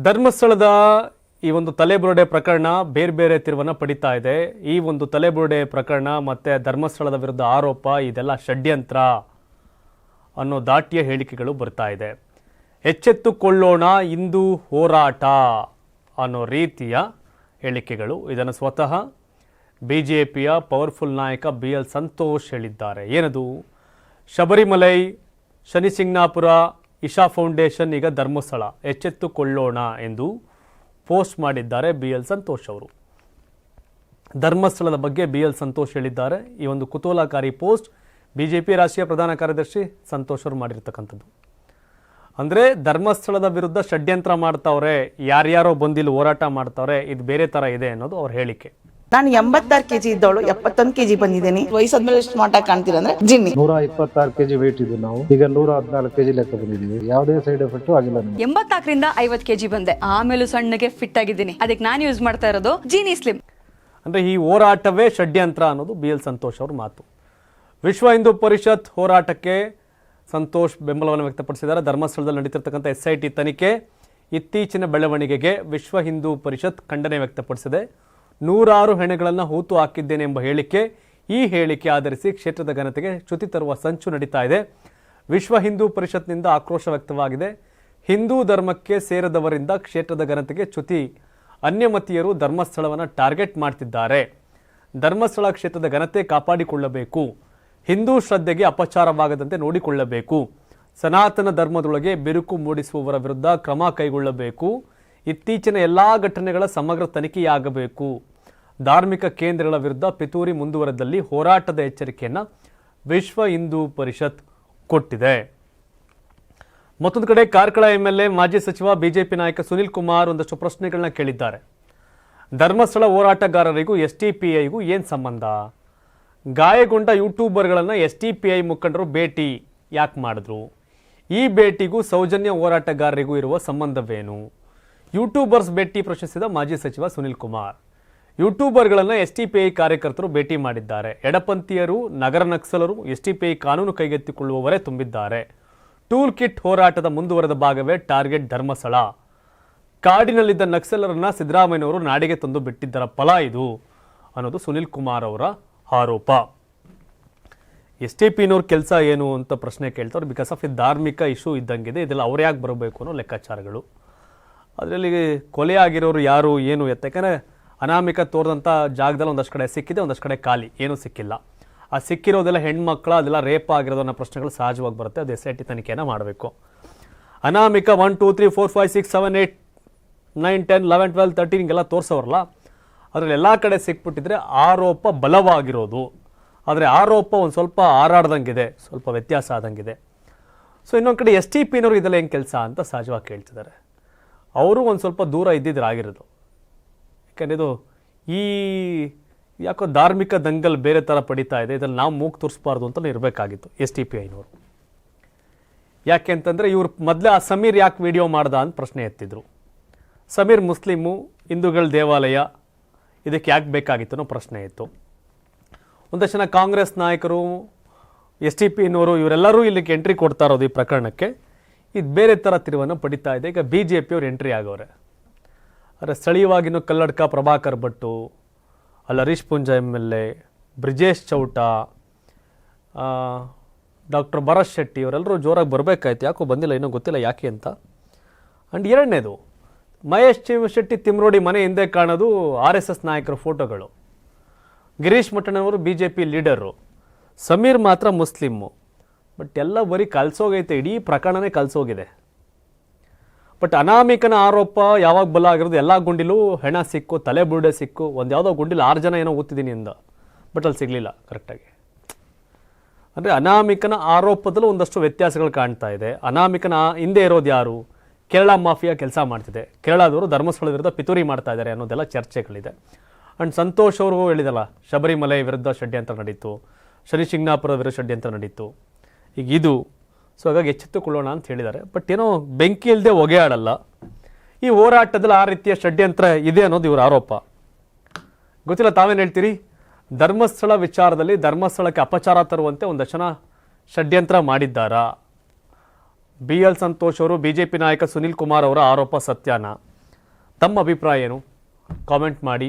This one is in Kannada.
ಧರ್ಮಸ್ಥಳದ ಈ ಒಂದು ತಲೆಬುರುಡೆ ಪ್ರಕರಣ ಬೇರೆ ಬೇರೆ ತಿರುವನ್ನು ಪಡಿತಾ ಇದೆ. ಈ ಒಂದು ತಲೆಬುರುಡೆ ಪ್ರಕರಣ ಮತ್ತೆ ಧರ್ಮಸ್ಥಳದ ವಿರುದ್ಧ ಆರೋಪ, ಇದೆಲ್ಲ ಷಡ್ಯಂತ್ರ ಅನ್ನೋ ದಾಟಿಯ ಹೇಳಿಕೆಗಳು ಬರ್ತಾ ಇದೆ. ಎಚ್ಚೆತ್ತುಕೊಳ್ಳೋಣ, ಇಂದು ಹೋರಾಟ ಅನ್ನೋ ರೀತಿಯ ಹೇಳಿಕೆಗಳು ಇದನ್ನು ಸ್ವತಃ ಬಿ ಜೆ ಪಿಯ ಪವರ್ಫುಲ್ ನಾಯಕ ಬಿ ಎಲ್ ಸಂತೋಷ್ ಹೇಳಿದ್ದಾರೆ. ಏನದು? ಶಬರಿಮಲೈ, ಶನಿಸಿಂಗ್ನಾಪುರ ಇಶಾ ಫೌಂಡೇಶನ್ ಈಗ ಧರ್ಮಸ್ಥಳ, ಎಚ್ಚೆತ್ತುಕೊಳ್ಳೋಣ ಎಂದು ಪೋಸ್ಟ್ ಮಾಡಿದ್ದಾರೆ ಬಿ ಎಲ್ ಸಂತೋಷ್ ಅವರು. ಧರ್ಮಸ್ಥಳದ ಬಗ್ಗೆ ಬಿ ಎಲ್ ಸಂತೋಷ್ ಹೇಳಿದ್ದಾರೆ. ಈ ಒಂದು ಕುತೂಹಲಕಾರಿ ಪೋಸ್ಟ್ ಬಿಜೆಪಿ ರಾಷ್ಟ್ರೀಯ ಪ್ರಧಾನ ಕಾರ್ಯದರ್ಶಿ ಸಂತೋಷ್ ಅವರು ಮಾಡಿರ್ತಕ್ಕಂಥದ್ದು. ಅಂದರೆ ಧರ್ಮಸ್ಥಳದ ವಿರುದ್ಧ ಷಡ್ಯಂತ್ರ ಮಾಡ್ತಾವ್ರೆ, ಯಾರ್ಯಾರೋ ಬಂದಿಲ್ಲಿ ಹೋರಾಟ ಮಾಡ್ತಾವ್ರೆ, ಇದು ಬೇರೆ ಥರ ಇದೆ ಅನ್ನೋದು ಅವ್ರ ಹೇಳಿಕೆ. ನಾನು ಎಂಬತ್ತಾರು ಕೆಜಿ ಇದ್ದವಳು ಎಪ್ಪತ್ತೊಂದು ಕೆಜಿ ಬಂದಿದ್ದೀನಿ. ವಯಸ್ಸಾದ್ಮೇಲೆ ಎಷ್ಟು ಮಾಟ ಕಾಣ್ತೀರ ಅಂದ್ರೆ ಜಿನ್ನಿ. ನೂರ ಇಪ್ಪತ್ತಾರು ಕೆಜಿ ವೇಟ್ ಇದ್ದು ನಾವು. ಈಗ ನೂರ ಹದಿನಾಲ್ಕು ಕೆಜಿ ಲೆಕ್ಕ ಬಂದಿದ್ದೀವಿ. ಯಾವುದೇ ಸೈಡ್ ಎಫೆಕ್ಟ್ ಆಗಿಲ್ಲ ನಮಗೆ. ಎಂಬತ್ನಾಲ್ಕರಿಂದ ಐವತ್ ಕೆಜಿ ಬಂದೆ. ಆಮೇಲೆ ಸಣ್ಣಗೆ ಫಿಟ್ ಆಗಿದ್ದೀನಿ. ಅದಕ್ಕೆ ನಾನು ಯೂಸ್ ಮಾಡ್ತಾ ಇರೋದು ಜೀನಿ ಸ್ಲಿಮ್ ಅಂದ್ರೆ ಈ ಹೋರಾಟವೇ ಷಡ್ಯಂತ್ರ ಅನ್ನೋದು ಬಿ ಎಲ್ ಸಂತೋಷ್ ಅವ್ರ ಮಾತು. ವಿಶ್ವ ಹಿಂದೂ ಪರಿಷತ್ ಹೋರಾಟಕ್ಕೆ ಸಂತೋಷ್ ಬೆಂಬಲವನ್ನು ವ್ಯಕ್ತಪಡಿಸಿದ್ದಾರೆ. ಧರ್ಮಸ್ಥಳದಲ್ಲಿ ನಡೀತಿರ್ತಕ್ಕಂಥ ಎಸ್ ಐ ಟಿ ತನಿಖೆ ಇತ್ತೀಚಿನ ಬೆಳವಣಿಗೆಗೆ ವಿಶ್ವ ಹಿಂದೂ ಪರಿಷತ್ ಖಂಡನೆ ವ್ಯಕ್ತಪಡಿಸಿದೆ. ನೂರಾರು ಹೆಣೆಗಳನ್ನು ಹೂತು ಹಾಕಿದ್ದೇನೆ ಎಂಬ ಹೇಳಿಕೆ ಈ ಹೇಳಿಕೆ ಆಧರಿಸಿ ಕ್ಷೇತ್ರದ ಘನತೆಗೆ ಚ್ಯುತಿ ತರುವ ಸಂಚು ನಡೀತಾ ಇದೆ. ವಿಶ್ವ ಹಿಂದೂ ಪರಿಷತ್ನಿಂದ ಆಕ್ರೋಶ ವ್ಯಕ್ತವಾಗಿದೆ. ಹಿಂದೂ ಧರ್ಮಕ್ಕೆ ಸೇರದವರಿಂದ ಕ್ಷೇತ್ರದ ಘನತೆಗೆ ಚ್ಯುತಿ, ಅನ್ಯಮತೀಯರು ಧರ್ಮಸ್ಥಳವನ್ನು ಟಾರ್ಗೆಟ್ ಮಾಡ್ತಿದ್ದಾರೆ. ಧರ್ಮಸ್ಥಳ ಕ್ಷೇತ್ರದ ಘನತೆ ಕಾಪಾಡಿಕೊಳ್ಳಬೇಕು. ಹಿಂದೂ ಶ್ರದ್ಧೆಗೆ ಅಪಚಾರವಾಗದಂತೆ ನೋಡಿಕೊಳ್ಳಬೇಕು. ಸನಾತನ ಧರ್ಮದೊಳಗೆ ಬಿರುಕು ಮೂಡಿಸುವವರ ವಿರುದ್ಧ ಕ್ರಮ ಕೈಗೊಳ್ಳಬೇಕು. ಇತ್ತೀಚಿನ ಎಲ್ಲ ಘಟನೆಗಳ ಸಮಗ್ರ ತನಿಖೆಯಾಗಬೇಕು. ಧಾರ್ಮಿಕ ಕೇಂದ್ರಗಳ ವಿರುದ್ಧ ಪಿತೂರಿ ಮುಂದುವರೆದಲ್ಲಿ ಹೋರಾಟದ ಎಚ್ಚರಿಕೆಯನ್ನು ವಿಶ್ವ ಹಿಂದೂ ಪರಿಷತ್ ಕೊಟ್ಟಿದೆ. ಮತ್ತೊಂದು ಕಡೆ ಕಾರ್ಕಳ ಎಂಎಲ್ಎ ಮಾಜಿ ಸಚಿವ ಬಿಜೆಪಿ ನಾಯಕ ಸುನಿಲ್ ಕುಮಾರ್ ಒಂದಷ್ಟು ಪ್ರಶ್ನೆಗಳನ್ನ ಕೇಳಿದ್ದಾರೆ. ಧರ್ಮಸ್ಥಳ ಹೋರಾಟಗಾರರಿಗೂ ಎಸ್ ಟಿ ಪಿ ಐಗೂ ಏನು ಸಂಬಂಧ? ಗಾಯಗೊಂಡ ಯೂಟ್ಯೂಬರ್ಗಳನ್ನು ಎಸ್ ಟಿ ಪಿ ಐ ಮುಖಂಡರು ಭೇಟಿ ಯಾಕೆ ಮಾಡಿದ್ರು? ಈ ಭೇಟಿಗೂ ಸೌಜನ್ಯ ಹೋರಾಟಗಾರರಿಗೂ ಇರುವ ಸಂಬಂಧವೇನು? ಯೂಟ್ಯೂಬರ್ಸ್ ಭೇಟಿ ಪ್ರಶ್ನಿಸಿದ ಮಾಜಿ ಸಚಿವ ಸುನಿಲ್ ಕುಮಾರ್. ಯೂಟ್ಯೂಬರ್ಗಳನ್ನು ಎಸ್ ಟಿ ಪಿ ಐ ಕಾರ್ಯಕರ್ತರು ಭೇಟಿ ಮಾಡಿದ್ದಾರೆ. ಎಡಪಂಥೀಯರು, ನಗರ ನಕ್ಸಲರು ಎಸ್ ಟಿ ಪಿ ಐ ಕಾನೂನು ಕೈಗೆತ್ತಿಕೊಳ್ಳುವವರೇ ತುಂಬಿದ್ದಾರೆ. ಟೂಲ್ ಕಿಟ್ ಹೋರಾಟದ ಮುಂದುವರೆದ ಭಾಗವೇ ಟಾರ್ಗೆಟ್ ಧರ್ಮಸ್ಥಳ. ಕಾಡಿನಲ್ಲಿದ್ದ ನಕ್ಸಲರನ್ನು ಸಿದ್ದರಾಮಯ್ಯನವರು ನಾಡಿಗೆ ತಂದು ಬಿಟ್ಟಿದ್ದರ ಫಲ ಇದು ಅನ್ನೋದು ಸುನಿಲ್ ಕುಮಾರ್ ಅವರ ಆರೋಪ. ಎಸ್ ಟಿ ಪಿನವ್ರ ಕೆಲಸ ಏನು ಅಂತ ಪ್ರಶ್ನೆ ಕೇಳ್ತಾರೆ ಬಿಕಾಸ್ ಆಫ್ ಈ ಧಾರ್ಮಿಕ ಇಶ್ಯೂ ಇದ್ದಂಗಿದೆ, ಇದೆಲ್ಲ ಅವ್ರು ಯಾಕೆ ಬರಬೇಕು ಅನ್ನೋ ಲೆಕ್ಕಾಚಾರಗಳು. ಅದರಲ್ಲಿ ಕೊಲೆ ಆಗಿರೋರು ಯಾರು, ಏನು ಎತ್ತ ಯಾಕಂದರೆ ಅನಾಮಿಕ ತೋರಿದಂಥ ಜಾಗದಲ್ಲಿ ಒಂದಷ್ಟು ಕಡೆ ಸಿಕ್ಕಿದೆ, ಒಂದಷ್ಟು ಕಡೆ ಖಾಲಿ. ಏನೂ ಸಿಕ್ಕಿಲ್ಲ. ಆ ಸಿಕ್ಕಿರೋದೆಲ್ಲ ಹೆಣ್ಮಕ್ಳ, ಅದೆಲ್ಲ ರೇಪ್ ಆಗಿರೋದು ಅನ್ನೋ ಪ್ರಶ್ನೆಗಳು ಸಹಜವಾಗಿ ಬರುತ್ತೆ. ಅದು ಎಸ್ ಐ ಟಿ ತನಿಖೆಯನ್ನು ಮಾಡಬೇಕು. ಅನಾಮಿಕ one two three four five six seven eight nine ten eleven twelve thirteen ಹಿಂಗೆಲ್ಲ ತೋರಿಸೋರಲ್ಲ, ಅದರಲ್ಲಿ ಎಲ್ಲ ಕಡೆ ಸಿಕ್ಬಿಟ್ಟಿದ್ರೆ ಆರೋಪ ಬಲವಾಗಿರೋದು. ಆದರೆ ಆರೋಪ ಒಂದು ಸ್ವಲ್ಪ ಹಾರಾಡ್ದಂಗಿದೆ, ಸ್ವಲ್ಪ ವ್ಯತ್ಯಾಸ ಆದಂಗಿದೆ. ಸೊ ಇನ್ನೊಂದು ಕಡೆ ಎಸ್ ಟಿ ಪಿನವ್ರು ಇದೆಲ್ಲ ಹೆಂಗೆ ಕೆಲಸ ಅಂತ ಸಹಜವಾಗಿ ಕೇಳ್ತಿದ್ದಾರೆ. ಅವರು ಒಂದು ಸ್ವಲ್ಪ ದೂರ ಇದ್ದಿದ್ರೆ ಆಗಿರೋದು. ಯಾಕಂದರೆ ಇದು ಈ ಯಾಕೋ ಧಾರ್ಮಿಕ ದಂಗಲ್ ಬೇರೆ ಥರ ಪಡಿತಾ ಇದೆ, ಇದ್ರಲ್ಲಿ ನಾವು ಮೂಗು ತೋರಿಸ್ಬಾರ್ದು ಅಂತ ಇರಬೇಕಾಗಿತ್ತು ಎಸ್ ಟಿ ಪಿ ಐನವರು. ಯಾಕೆ ಅಂತಂದರೆ ಇವರು ಮೊದಲೇ ಆ ಸಮೀರ್ ಯಾಕೆ ವಿಡಿಯೋ ಮಾಡ್ದ ಅಂತ ಪ್ರಶ್ನೆ ಎತ್ತಿದ್ರು. ಸಮೀರ್ ಮುಸ್ಲಿಮು, ಹಿಂದೂಗಳ ದೇವಾಲಯ, ಇದಕ್ಕೆ ಯಾಕೆ ಬೇಕಾಗಿತ್ತು ಅನ್ನೋ ಪ್ರಶ್ನೆ ಇತ್ತು. ಒಂದಷ್ಟು ಜನ ಕಾಂಗ್ರೆಸ್ ನಾಯಕರು, ಎಸ್ ಟಿ ಪಿನವರು ಇವರೆಲ್ಲರೂ ಇಲ್ಲಿಗೆ ಎಂಟ್ರಿ ಕೊಡ್ತಾ ಇರೋದು ಈ ಪ್ರಕರಣಕ್ಕೆ. ಇದು ಬೇರೆ ಥರ ತಿರುವನ್ನು ಪಡಿತಾ ಇದೆ. ಈಗ ಬಿ ಜೆ ಪಿಯವ್ರು ಎಂಟ್ರಿ ಆಗವ್ರೆ ಆದರೆ ಸ್ಥಳೀಯವಾಗಿನೂ ಕಲ್ಲಡ್ಕ ಪ್ರಭಾಕರ್ ಭಟ್ಟು, ಅಲ್ಲಿ Harish Poonja M L A Brijesh Chowta doctor Bharat Shetty ಇವರೆಲ್ಲರೂ ಜೋರಾಗಿ ಬರಬೇಕಾಯ್ತು. ಯಾಕೋ ಬಂದಿಲ್ಲ, ಇನ್ನೂ ಗೊತ್ತಿಲ್ಲ ಯಾಕೆ ಅಂತ. ಆ್ಯಂಡ್ ಎರಡನೇದು, ಮಹೇಶ್ ಶೆಟ್ಟಿ ತಿಮ್ರೋಡಿ ಮನೆ ಹಿಂದೆ ಕಾಣೋದು ಆರ್ ಎಸ್ ಎಸ್ ನಾಯಕರ ಫೋಟೋಗಳು. Girish ಮಠಣ್ಣವರು B J P leader. Sameer ಮಾತ್ರ ಮುಸ್ಲಿಮ್ಮು ಬಟ್ ಎಲ್ಲ ಬರೀ ಕಲ್ಸೋಗೈತೆ, ಇಡೀ ಪ್ರಕರಣನೇ ಕಲ್ಸೋಗಿದೆ. ಬಟ್ ಅನಾಮಿಕನ ಆರೋಪ ಯಾವಾಗ ಬಲ ಆಗಿರೋದು ಎಲ್ಲ ಗುಂಡಿಲೂ ಹೆಣ ಸಿಕ್ಕು, ತಲೆ ಬುರುಡೆ ಸಿಕ್ಕು, ಒಂದು ಯಾವುದೋ ಗುಂಡಿಲಿ ಆರು ಜನ ಏನೋ ಓದ್ತಿದ್ದೀನಿ ಅಂದ ಬಟ್ ಅಲ್ಲಿ ಸಿಗಲಿಲ್ಲ ಕರೆಕ್ಟಾಗಿ ಅಂದರೆ ಅನಾಮಿಕನ ಆರೋಪದಲ್ಲೂ ಒಂದಷ್ಟು ವ್ಯತ್ಯಾಸಗಳು ಕಾಣ್ತಾ ಇದೆ. ಅನಾಮಿಕನ ಹಿಂದೆ ಇರೋದು ಯಾರು? ಕೇರಳ ಮಾಫಿಯಾ ಕೆಲಸ ಮಾಡ್ತಿದೆ. ಕೇರಳದವರು ಧರ್ಮಸ್ಥಳ ವಿರುದ್ಧ ಪಿತೂರಿ ಮಾಡ್ತಾ ಇದ್ದಾರೆ ಅನ್ನೋದೆಲ್ಲ ಚರ್ಚೆಗಳಿದೆ. ಆ್ಯಂಡ್ ಸಂತೋಷ್ ಅವರು ಹೇಳಿದಲ್ಲ, ಶಬರಿಮಲೆ ವಿರುದ್ಧ ಷಡ್ಯಂತ್ರ ನಡೀತು. ಶನಿ ಶಿಂಗ್ನಾಪುರದ ವಿರುದ್ಧ ಷಡ್ಯಂತ್ರ ನಡೀತು. ಈಗ ಇದು ಸೊ ಹಾಗಾಗಿ ಎಚ್ಚೆತ್ತುಕೊಳ್ಳೋಣ ಅಂತ ಹೇಳಿದ್ದಾರೆ. ಬಟ್ ಏನೋ ಬೆಂಕಿ ಇಲ್ಲದೆ ಹೊಗೆ ಆಡಲ್ಲ ಈ ಹೋರಾಟದಲ್ಲಿ ಆ ರೀತಿಯ ಷಡ್ಯಂತ್ರ ಇದೆ ಅನ್ನೋದು ಇವರ ಆರೋಪ. ಗೊತ್ತಿಲ್ಲ, ತಾವೇನು ಹೇಳ್ತೀರಿ? ಧರ್ಮಸ್ಥಳ ವಿಚಾರದಲ್ಲಿ ಧರ್ಮಸ್ಥಳಕ್ಕೆ ಅಪಚಾರ ತರುವಂತೆ ಒಂದು ಜನ ಷಡ್ಯಂತ್ರ ಮಾಡಿದ್ದಾರಾ? ಬಿ ಎಲ್ ಸಂತೋಷ್ ಅವರು, ಬಿ ಜೆ ಪಿ ನಾಯಕ ಸುನಿಲ್ ಕುಮಾರ್ ಅವರ ಆರೋಪ ಸತ್ಯನ? ತಮ್ಮ ಅಭಿಪ್ರಾಯ ಏನು? ಕಾಮೆಂಟ್ ಮಾಡಿ.